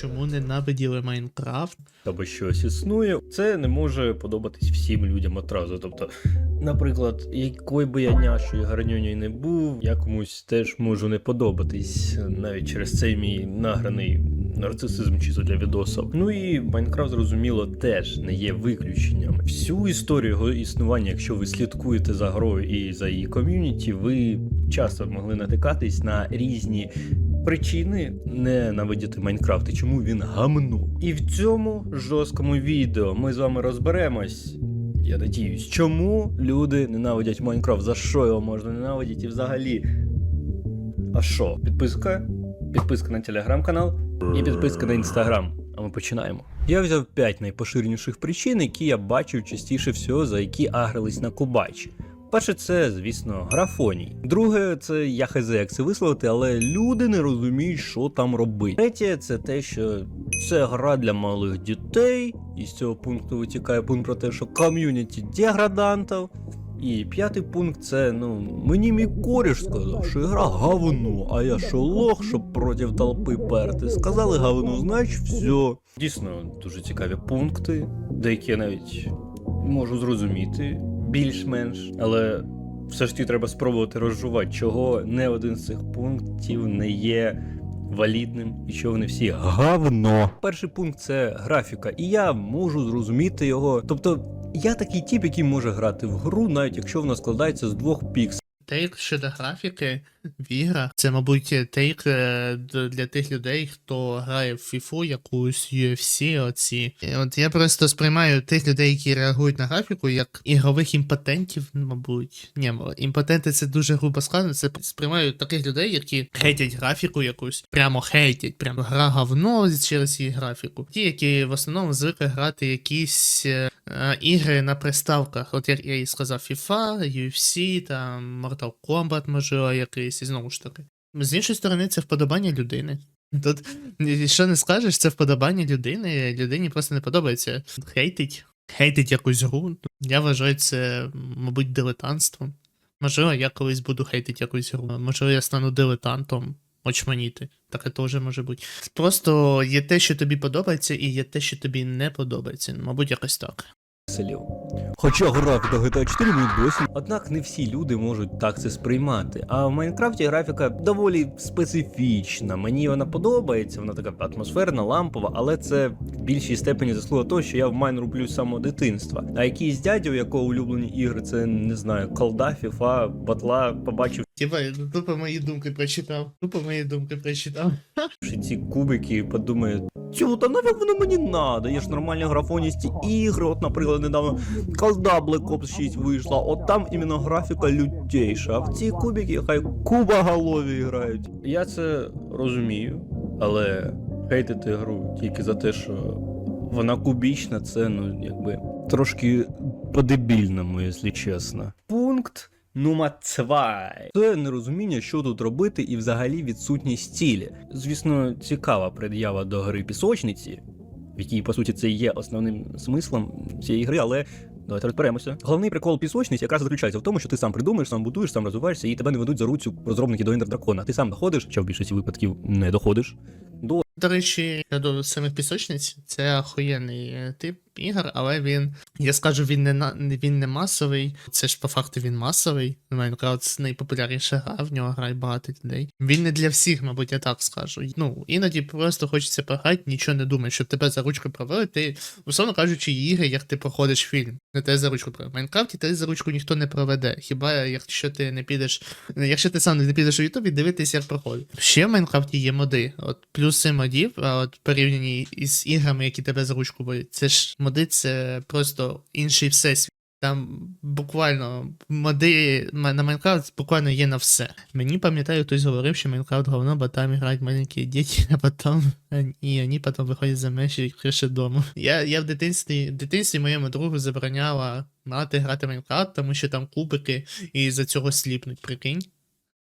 чому ненавиділи Майнкрафт. або щось існує, це не може подобатись всім людям одразу. Тобто, наприклад, якою би я няшою гарньоню не був, я комусь теж можу не подобатись, навіть через цей мій награний нарцисизм чисто для відосів. Ну і Майнкрафт, зрозуміло, теж не є виключенням. Всю історію його існування, якщо ви слідкуєте за грою і за її ком'юніті, ви часто могли натикатись на різні причини ненавидіти Майнкрафт і чому він гамно. І в цьому жорсткому відео ми з вами розберемось. Я надіюсь, чому люди ненавидять Майнкрафт, за що його можна ненавидіти і взагалі. А що? Підписка? Підписка на телеграм-канал і підписка на інстаграм. А ми починаємо. Я взяв 5 найпоширеніших причин, які я бачив частіше всього, за які агрились на Кубач. Перше, це, звісно, графоній. Друге, це я хз, як це висловити, але люди не розуміють, що там робити. Третє, це те, що це гра для малих дітей, і з цього пункту витікає пункт про те, що ком'юніті деградантів. І п'ятий пункт це ну мені мій коріш сказав, що гра говно, а я що лох, щоб проти толпи перти. Сказали говно, значить все. Дійсно, дуже цікаві пункти, деякі я навіть можу зрозуміти більш-менш, але все ж таки треба спробувати розжувати, чого не один з цих пунктів не є валідним і що вони всі гавно. Перший пункт це графіка, і я можу зрозуміти його. Тобто, я такий тіп, який може грати в гру, навіть якщо вона складається з двох пікселів. Тейк щодо графіки в це, мабуть, тейк для тих людей, хто грає в FIFA, якусь UFC, оці. От я просто сприймаю тих людей, які реагують на графіку, як ігрових імпотентів, мабуть. Ні, імпотенти це дуже грубо сказано. Це сприймаю таких людей, які хейтять графіку якусь, прямо хейтять, прямо гра говно через її графіку. Ті, які в основному звикли грати якісь е, е, ігри на приставках. От як я і сказав, FIFA, UFC, там Mortal Kombat, можливо, якийсь, і знову ж таки. З іншої сторони, це вподобання людини. Тут що не скажеш, це вподобання людини. Людині просто не подобається. Хейтить. Хейтить якусь гру. Я вважаю це, мабуть, дилетантством. Можливо, я колись буду хейтити якусь гру. Можливо, я стану дилетантом. Очманіти. Таке теж може бути. Просто є те, що тобі подобається, і є те, що тобі не подобається. Мабуть, якось так. Пікселів. Хоча графіка GTA 4 мені досі. Однак не всі люди можуть так це сприймати. А в Майнкрафті графіка доволі специфічна. Мені вона подобається, вона така атмосферна, лампова, але це в більшій степені заслуга того, що я в Майн роблю з самого дитинства. А якийсь дядя, у якого улюблені ігри, це не знаю, колда, фіфа, батла, побачив Типа, тупо мої думки прочитав. Тупо мої думки прочитав. ці кубики і подумає, чого та нафіг воно мені надо? Є ж нормальні графоністі ігри. От, наприклад, недавно колда Black Ops 6 вийшла, от там іменно графіка лютейша. А в ці кубики хай кубоголові грають. Я це розумію, але хейтити гру тільки за те, що вона кубічна, це ну якби трошки по-дебільному, якщо чесно. Пункт. Нума 2. Це нерозуміння, що тут робити, і взагалі відсутність цілі. Звісно, цікава пред'ява до гри пісочниці, в якій, по суті, це є основним смислом цієї гри, але давайте розберемося. Головний прикол пісочниці якраз заключається в тому, що ти сам придумаєш, сам будуєш, сам розвиваєшся, і тебе не ведуть за руцю розробники до Ендер Дракона. Ти сам доходиш, чи в більшості випадків не доходиш. До До речі, до самих пісочниць це охуєнний е, тип ігор, але він, я скажу, він не він не масовий. Це ж по факту він масовий. Це найпопулярніша гра, в нього грає багато людей. Він не для всіх, мабуть, я так скажу. Ну, іноді просто хочеться пограти, нічого не думаєш, щоб тебе за ручку провели. Ти, условно кажучи, ігри, як ти проходиш фільм. Не тебе за ручку провели. В Майнкрафті тебе за ручку ніхто не проведе. Хіба якщо ти не підеш, якщо ти сам не підеш у Ютубі, дивитись, як проходить. Ще в Майнкрафті є моди. От плюси модів, а от порівняні із іграми, які тебе за ручку водять. Це ж моди, це просто інший всесвіт. Там буквально моди на Майнкрафт буквально є на все. Мені пам'ятаю, хтось говорив, що Майнкрафт говно, бо там грають маленькі діти, а потім і вони потім виходять за межі криші дому. Я, я в дитинстві, в дитинстві моєму другу забороняла мати грати в Майнкрафт, тому що там кубики і за цього сліпнуть, прикинь.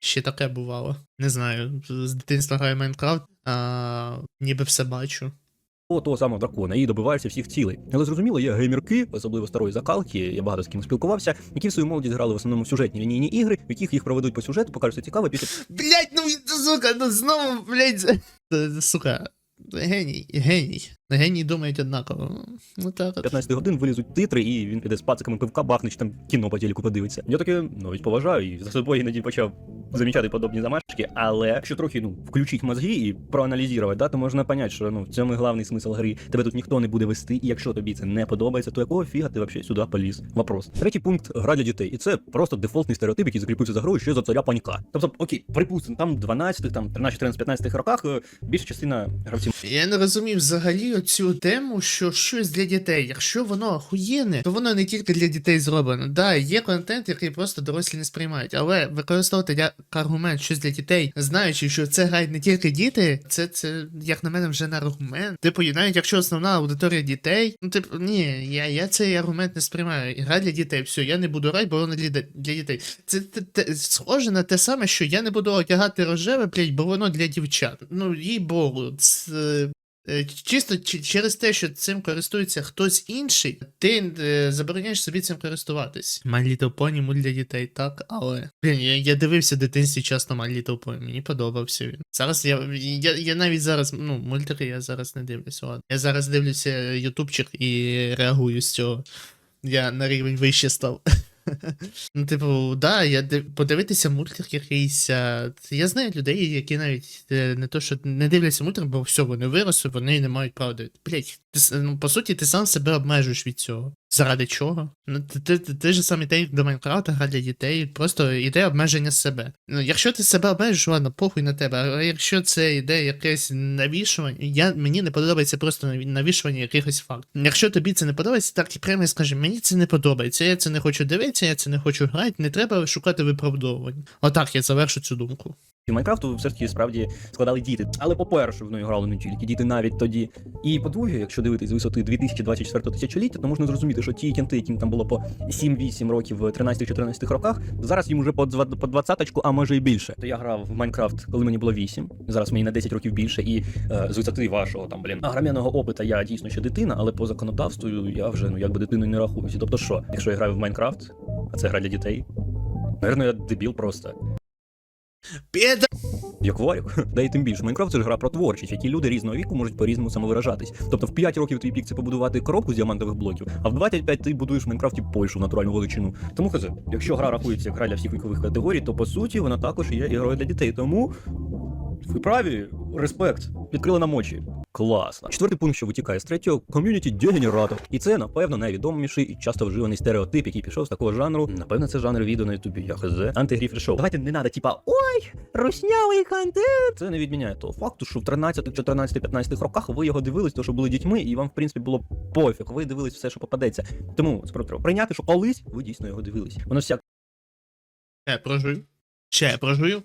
Ще таке бувало. Не знаю, з дитинства граю Майнкрафт, а ніби все бачу. О, того самого дракона і добиваєшся всіх цілей. Але зрозуміло, є геймерки, особливо старої закалки, я багато з ким спілкувався, які в свою молодість грали в основному в сюжетні лінійні ігри, в яких їх проведуть по сюжету, покажуть все цікаве, після Блять, ну сука, ну знову, блять. Сука. геній, геній. Геній думають однаково. Ну так. от. 15 годин вилізуть титри, і він піде з пациками пивка бахне, чи там кіно по телеку подивиться. Я таке навіть поважаю і за собою іноді почав замічати подобні замашки, але якщо трохи ну включити мозги і проаналізувати, да, то можна поняти, що ну в цьому і главний смисл гри. Тебе тут ніхто не буде вести, і якщо тобі це не подобається, то якого фіга ти взагалі сюди поліз? Вопрос. Третій пункт гра для дітей, і це просто дефолтний стереотип, який закріпився за грою ще за царя паніка. Тобто, окей, припустимо, там 12, там 13, 14, 15 роках е, більша частина гравців Я не розумів взагалі цю тему, що щось для дітей. Якщо воно охуєнне, то воно не тільки для дітей зроблено. Да, є контент, який просто дорослі не сприймають, але використовувати як аргумент щось для дітей, знаючи, що це грають не тільки діти, це, це як на мене, вже не аргумент. Типу, навіть якщо основна аудиторія дітей, ну типу, ні, я, я цей аргумент не сприймаю. Гра для дітей, все, я не буду грати, бо воно для, для дітей. Це те, те, схоже на те саме, що я не буду одягати рожеве, блядь, бо воно для дівчат. Ну, їй богу, це. Е, Чисто через те, що цим користується хтось інший, ти е, забороняєш собі цим користуватись. My Little Pony мульт для дітей, так, але. Блін, я, я дивився в дитинстві часто My Little Pony, мені подобався він. Зараз я, я, я навіть зараз, ну, мультики я зараз не дивлюся. Ладно. Я зараз дивлюся ютубчик і реагую з цього. Я на рівень вище став. Ну, типу, да, я подивитися мультик якийсь. Я знаю людей, які навіть е, не то, що не дивляться мультик, бо все, вони виросли, вони не мають права дивитися. Блять, ну, по суті, ти сам себе обмежуєш від цього. Заради чого? Ну, ти, ти, ти, ж сам ідея до Майнкрафта, гра для дітей, просто ідея обмеження себе. Ну, якщо ти себе обмежиш, ладно, похуй на тебе. Але якщо це іде якесь навішування, я, мені не подобається просто навішування якихось фактів. Якщо тобі це не подобається, так і прямо скажи, мені це не подобається, я це не хочу дивитися, я це не хочу грати, не треба шукати виправдовувань. Отак я завершу цю думку. Майнкрафту все ж таки справді складали діти. Але по-перше, в неї грали не тільки діти навіть тоді. І по-друге, якщо дивитись з висоти 2024 тисячоліття, то можна зрозуміти, що ті кінти, яким там було по 7-8 років в 13-14 роках, зараз їм уже по 20 по 20 а може і більше. То я грав в Майнкрафт, коли мені було 8, зараз мені на 10 років більше, і е, з висоти вашого там, блін, агром'яного опита я дійсно ще дитина, але по законодавству я вже ну якби дитиною не рахуюся. Тобто що, якщо я граю в Майнкрафт, а це гра для дітей, Наверно, я дебіл просто. Піда! Як варік. Да і тим більше, Майнкрафт це ж гра про творчість, які люди різного віку можуть по-різному самовиражатись. Тобто в 5 років твій пік це побудувати коробку з діамантових блоків, а в 25 ти будуєш в Майнкрафті Польщу в натуральну величину. Тому хз, якщо гра рахується як гра для всіх вікових категорій, то по суті вона також є ігрою для дітей. Тому ви праві, респект, відкрили нам очі. Класно. Четвертий пункт, що витікає з третього ком'юніті дегенератор. І це, напевно, найвідоміший і часто вживаний стереотип, який пішов з такого жанру. Напевно, це жанр відео на ютубі, я хз. Антигріфер шоу. Давайте не надо, типа, ой, руснявий контент. Це не відміняє того факту, що в 13, 14, 15 роках ви його дивились, то що були дітьми, і вам, в принципі, було пофіг. Ви дивились все, що попадеться. Тому справді треба прийняти, що колись ви дійсно його дивились. Воно всяк Ще прожую. Ще прожую.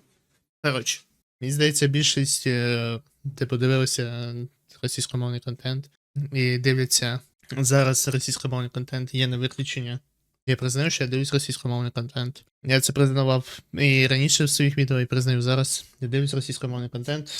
Коротше, мені здається, більшість, ти типу, дивилися російськомовний контент і дивляться зараз російськомовний контент, є не виключення. Я признаю, що я дивлюсь російськомовний контент. Я це признавав і раніше в своїх відео, і признаю зараз. Я дивлюсь російськомовний контент,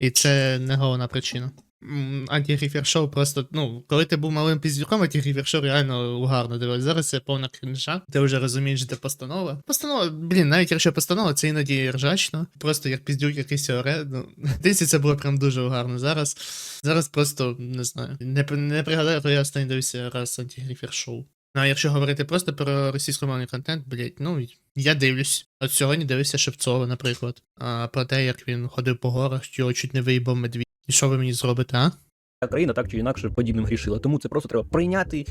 і це не головна причина. М, Антигріфер шоу просто, ну, коли ти був малим піздюком, антигріфер шоу реально угарно дивився. Зараз це повна крінжа. Ти вже розумієш, де постанова. Постанова, блін, навіть якщо постанова, це іноді ржачно. Просто як піздюк якийсь оре. Ну, дивіться, це було прям дуже угарно. Зараз, зараз просто не знаю. Не, не пригадаю, коли я останній дивився раз антигріфер шоу. Ну, а якщо говорити просто про російськомовний контент, блять, ну я дивлюсь. От сьогодні дивився Шевцова, наприклад. А, про те, як він ходив по горах, його чуть не виїбав медвідь. І що ви мені зробите, а? країна так чи інакше подібним грішила. Тому це просто треба прийняти.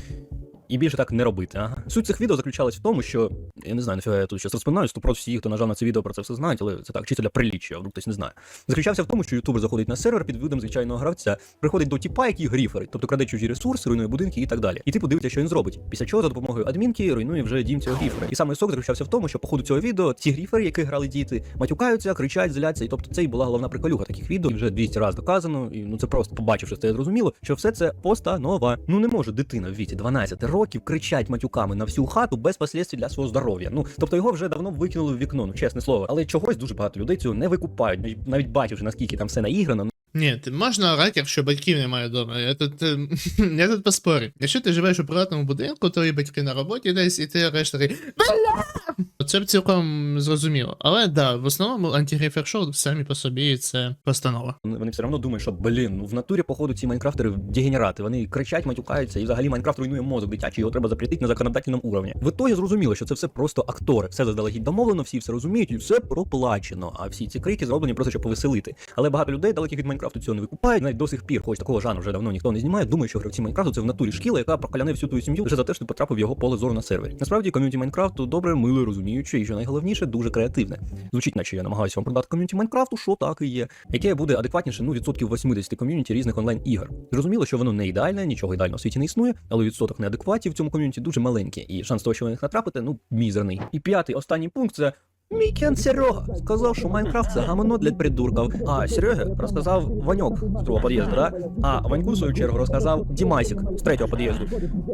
І більше так не робити. Ага. Суть цих відео заключалась в тому, що я не знаю, нафіга я тут щас розпинаю, сто всі, хто нажав на це відео, про це все знають, але це так, чисто приліччя, вдруг хтось не знає. Заключався в тому, що ютубер заходить на сервер під видом звичайного гравця, приходить до тіпа, який гріферить, тобто краде чужі ресурси, руйнує будинки і так далі. І типу дивиться, що він зробить. Після чого за допомогою адмінки руйнує вже дім цього гріфера. І саме сок заключався в тому, що по ходу цього відео ці гріфери, які грали діти, матюкаються, кричать, зляться. І тобто це і була головна приколюха таких відео. Вже 200 разів доказано. І ну це просто побачивши це зрозуміло, що все це постанова. Ну не може дитина в віці 12 років кричать матюками на всю хату без последствий для свого здоров'я. Ну тобто його вже давно викинули в вікно, ну чесне слово. Але чогось дуже багато людей цього не викупають, навіть- бачивши наскільки там все наіграно. ну, Ні, ти можна орати, якщо батьків немає вдома. Я тут, е, я тут поспорю. Якщо ти живеш у приватному будинку, твої батьки на роботі десь, і ти ореш такий. Це цілком зрозуміло. Але да, в основному антигрейфер шоу самі по собі це постанова. Вони все одно думають, що блін, ну в натурі, походу, ці майнкрафтери дегенерати. Вони кричать, матюкаються, і взагалі Майнкрафт руйнує мозок дитячий, його треба запретити на законодательному уровні. В ітогі зрозуміло, що це все просто актори. Все заздалегідь домовлено, всі все розуміють, і все проплачено. А всі ці крики зроблені просто щоб повеселити. Але багато людей, далеких від Майнкрафту, цього не викупають. Навіть до сих пір, хоч такого жанру вже давно ніхто не знімає. Думаю, що гравці Майнкрафту це в натурі шкіла, яка прокаляне всю твою сім'ю лише за те, що ти потрапив в його поле зору на сервері. Насправді ком'юніті Майнкрафту добре, миле, розуміюче, і що найголовніше, дуже креативне. Звучить, наче я намагаюся вам продати ком'юніті Майнкрафту, що так і є, яке буде адекватніше ну відсотків 80 ком'юніті різних онлайн ігор. Зрозуміло, що воно не ідеальне, нічого ідеального в світі не існує, але відсоток неадекватів в цьому ком'юніті дуже маленький, і шанс того, що ви на них натрапите, ну мізерний. І п'ятий останній пункт це. Мій кент Серега сказав, що Майнкрафт це гамно для придурків. А Серега розказав Ваньок з другого під'їзду, да? А Ваньку, в свою чергу, розказав Дімасік з третього під'їзду.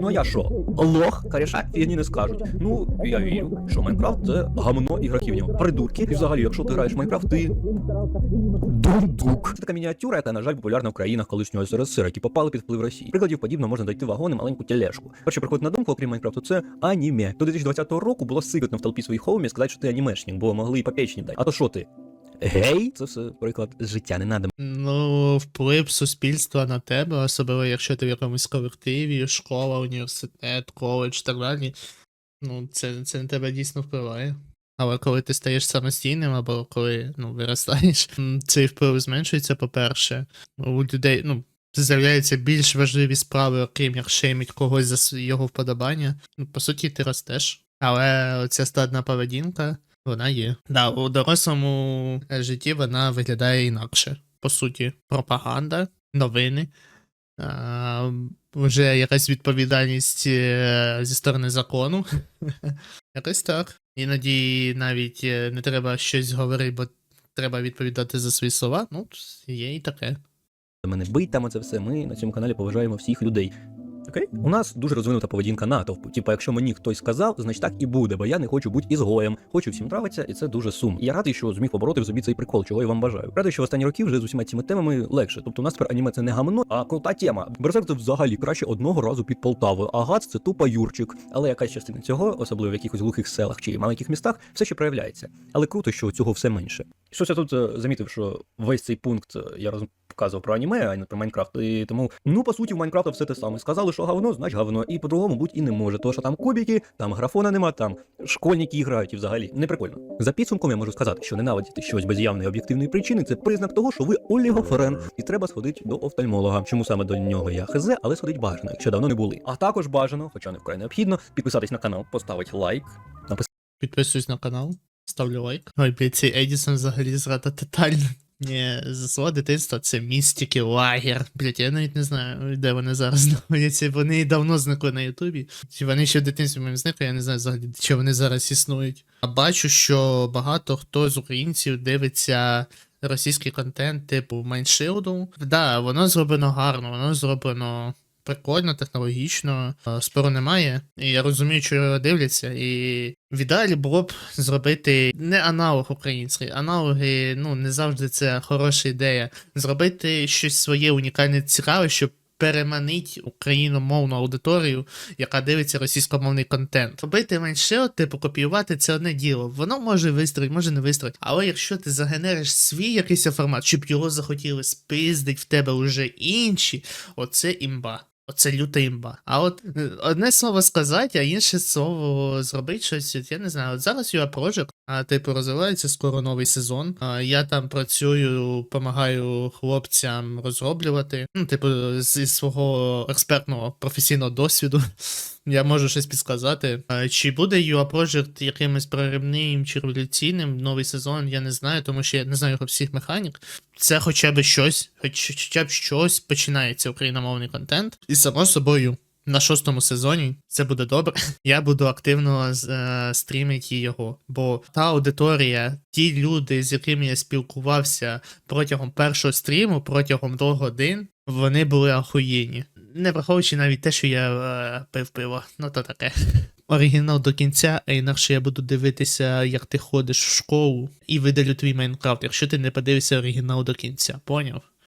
Ну а я що? Лох, коріша, фігні не скажуть. Ну, я вірю, що Майнкрафт це гамно ігроків. Придурки. І взагалі, якщо ти граєш в Майнкрафт, ти дундук. Це така мініатюра, яка, на жаль, популярна в країнах колишнього СРСР, які попали під вплив Росії. Прикладів подібно можна знайти вагони маленьку тележку. Перше приходить на думку, окрім Майнкрафту, це аніме. До 2020 року було сикотно в толпі своїх хоумів сказати, що ти анімешник, бо могли і попечні дати. А то що ти? Гей? Це все приклад з життя не надо. Ну, вплив суспільства на тебе, особливо якщо ти в якомусь колективі, школа, університет, коледж і так далі. Ну, це, це на тебе дійсно впливає. Але коли ти стаєш самостійним, або коли ну, виростаєш, цей вплив зменшується, по-перше. У людей, ну, з'являються більш важливі справи, окрім як шеймить когось за його вподобання. Ну, по суті, ти ростеш. Але ця стадна поведінка, вона є. Да, у дорослому житті вона виглядає інакше. По суті, пропаганда, новини, а, вже якась відповідальність е, зі сторони закону. Якось так. Іноді навіть е, не треба щось говорити, бо треба відповідати за свої слова. Ну, є і таке. Мене бить там оце все. Ми на цьому каналі поважаємо всіх людей. Окей? У нас дуже розвинута поведінка натовпу. Типа, якщо мені хтось сказав, значить так і буде, бо я не хочу бути ізгоєм. Хочу всім нравиться, і це дуже сум. І я радий, що зміг побороти в собі цей прикол, чого я вам бажаю. Радий, що в останні роки вже з усіма цими темами легше. Тобто у нас тепер аніме це не гамно, а крута тема. Берсерк це взагалі краще одного разу під Полтавою, а Гац це тупо Юрчик. Але якась частина цього, особливо в якихось глухих селах чи маленьких містах, все ще проявляється. Але круто, що цього все менше. Щось я тут е, замітив, що весь цей пункт е, я роз... показував про аніме, а не про Майнкрафт. І тому, ну по суті, в Майнкрафта все те саме. Сказали, що говно, значить говно. І по-другому будь і не може. Тому що там кубики, там графона нема, там школьники грають і взагалі не прикольно. За підсумком я можу сказати, що ненавидіти щось без явної об'єктивної причини це признак того, що ви олігофрен, і треба сходити до офтальмолога. Чому саме до нього я хз, але сходить бажано, якщо давно не були. А також бажано, хоча не вкрай необхідно, підписатись на канал, поставити лайк, Підписуюсь на канал, ставлю лайк. Ой, блядь, цей Едісон взагалі зрада тотальна. Ні, свого дитинства це містики, лагер. Блять, я навіть не знаю, де вони зараз знаходяться. Вони давно зникли на Ютубі. Чи вони ще в дитинстві мене зникли, я не знаю взагалі, чи вони зараз існують. А бачу, що багато хто з українців дивиться російський контент, типу Майншилду. Да, воно зроблено гарно, воно зроблено. Прикольно, технологічно, е, спору немає. І я розумію, що його дивляться. І в ідеалі було б зробити не аналог український. Аналоги, ну, не завжди це хороша ідея. Зробити щось своє унікальне, цікаве, щоб переманить україномовну аудиторію, яка дивиться російськомовний контент. Робити менше, типу, копіювати це одне діло. Воно може вистрілити, може не вистрілити. Але якщо ти загенериш свій якийсь формат, щоб його захотіли спиздить в тебе вже інші, оце імба. Оце люта імба. А от е, одне слово сказати, а інше слово зробити щось. От Я не знаю. От зараз UA Project, а типу розвивається скоро новий сезон. А я там працюю, допомагаю хлопцям розроблювати. Ну, типу, зі свого експертного професійного досвіду. Я можу щось підсказати. А Чи буде UA Project якимось проривним чи революційним новий сезон, я не знаю, тому що я не знаю його всіх механік. Це хоча б щось, хоч хоча б щось починається україномовний контент. І само собою. На шостому сезоні це буде добре. Я буду активно е, стрімити його, бо та аудиторія, ті люди, з якими я спілкувався протягом першого стріму, протягом двох годин, вони були ахуєнні. Не враховуючи навіть те, що я е, пив пиво, ну то таке. Оригінал до кінця, а інакше я буду дивитися, як ти ходиш в школу, і видалю твій Майнкрафт, якщо ти не подивишся оригінал до кінця, поняв?